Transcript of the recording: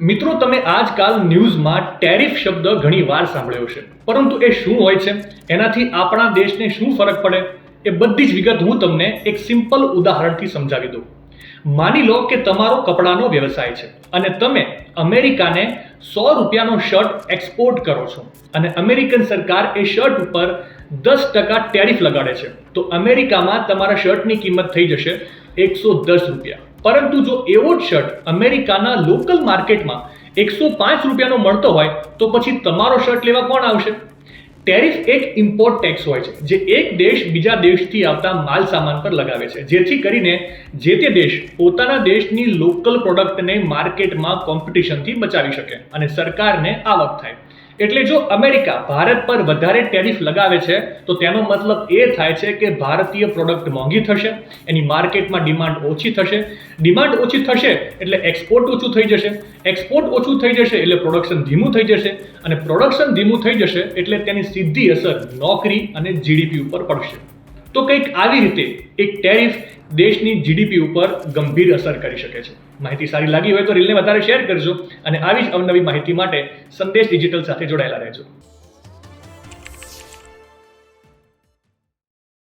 મિત્રો, તમે આજકાલ ન્યૂઝમાં ટેરિફ શબ્દ ઘણી વાર સાંભળ્યો છે પરંતુ એ શું હોય છે? એનાથી આપણા દેશને શું ફરક પડે? એ બધી જ વિગત હું તમને એક સિમ્પલ ઉદાહરણથી સમજાવી દઉં. માની લો કે તમારો કપડાનો વ્યવસાય છે અને તમે અમેરિકાને સો રૂપિયાનો શર્ટ એક્સપોર્ટ કરો છો અને અમેરિકન સરકાર એ શર્ટ ઉપર દસ ટકા ટેરિફ લગાડે છે. તો અમેરિકામાં તમારા શર્ટની કિંમત થઈ જશે એકસો દસ રૂપિયા. પરંતુ જો એવો જ શર્ટ અમેરિકાના લોકલ માર્કેટમાં એકસો પાંચ રૂપિયાનો મળતો હોય, તો પછી તમારો શર્ટ લેવા કોણ આવશે? ટેરિફ એક ઇમ્પોર્ટ ટેક્સ હોય છે, જે એક દેશ બીજા દેશથી આવતા માલ સામાન પર લગાવે છે. જેથી કરીને જે તે દેશ પોતાના દેશની લોકલ પ્રોડક્ટને માર્કેટમાં કોમ્પિટિશનથી બચાવી શકે અને સરકારને આવક થાય. એટલે જો અમેરિકા ભારત પર વધારે ટેરિફ લગાવે છે, તો તેનો મતલબ એ થાય છે કે ભારતીય પ્રોડક્ટ મોંઘી થશે, એની માર્કેટમાં ડિમાન્ડ ઓછી થશે. ડિમાન્ડ ઓછી થશે એટલે એક્સપોર્ટ ઓછું થઈ જશે. એક્સપોર્ટ ઓછું થઈ જશે એટલે પ્રોડક્શન ધીમું થઈ જશે. અને પ્રોડક્શન ધીમું થઈ જશે એટલે તેની સીધી અસર નોકરી અને જીડીપી ઉપર પડશે. તો કંઈક આવી રીતે એક ટેરિફ દેશની જીડીપી ઉપર ગંભીર અસર કરી શકે છે. માહિતી સારી લાગી હોય તો રીલને વધારે શેર કરજો અને આવી જ અવનવી માહિતી માટે સંદેશ ડિજિટલ સાથે જોડાયેલા રહેજો.